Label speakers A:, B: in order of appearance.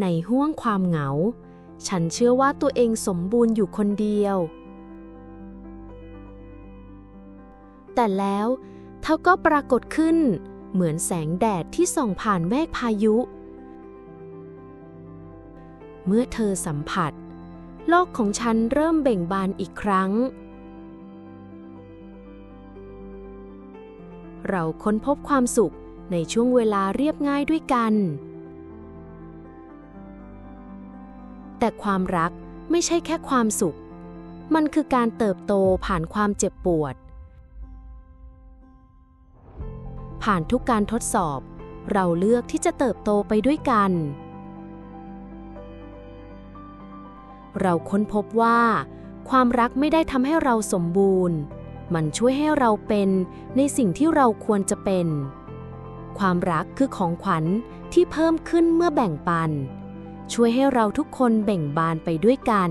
A: ในห้วงความเหงา ฉันเชื่อว่าตัวเองสมบูรณ์อยู่คนเดียว แต่แล้วเธอก็ปรากฏขึ้น เหมือนแสงแดดที่ส่องผ่านเมฆพายุ เมื่อเธอสัมผัส โลกของฉันเริ่มเบ่งบานอีกครั้งเราค้นพบความสุขในช่วงเวลาเรียบง่ายด้วยกัน แต่ความรักไม่ใช่แค่ความสุข มันคือการเติบโตผ่านความเจ็บปวด ผ่านทุกการทดสอบ เราเลือกที่จะเติบโตไปด้วยกัน เราค้นพบว่า ความรักไม่ได้ทำให้เราสมบูรณ์ มันช่วยให้เราเป็นในสิ่งที่เราควรจะเป็น ความรักคือของขวัญที่เพิ่มขึ้นเมื่อแบ่งปัน ช่วยให้เราทุกคนเบ่งบานไปด้วยกัน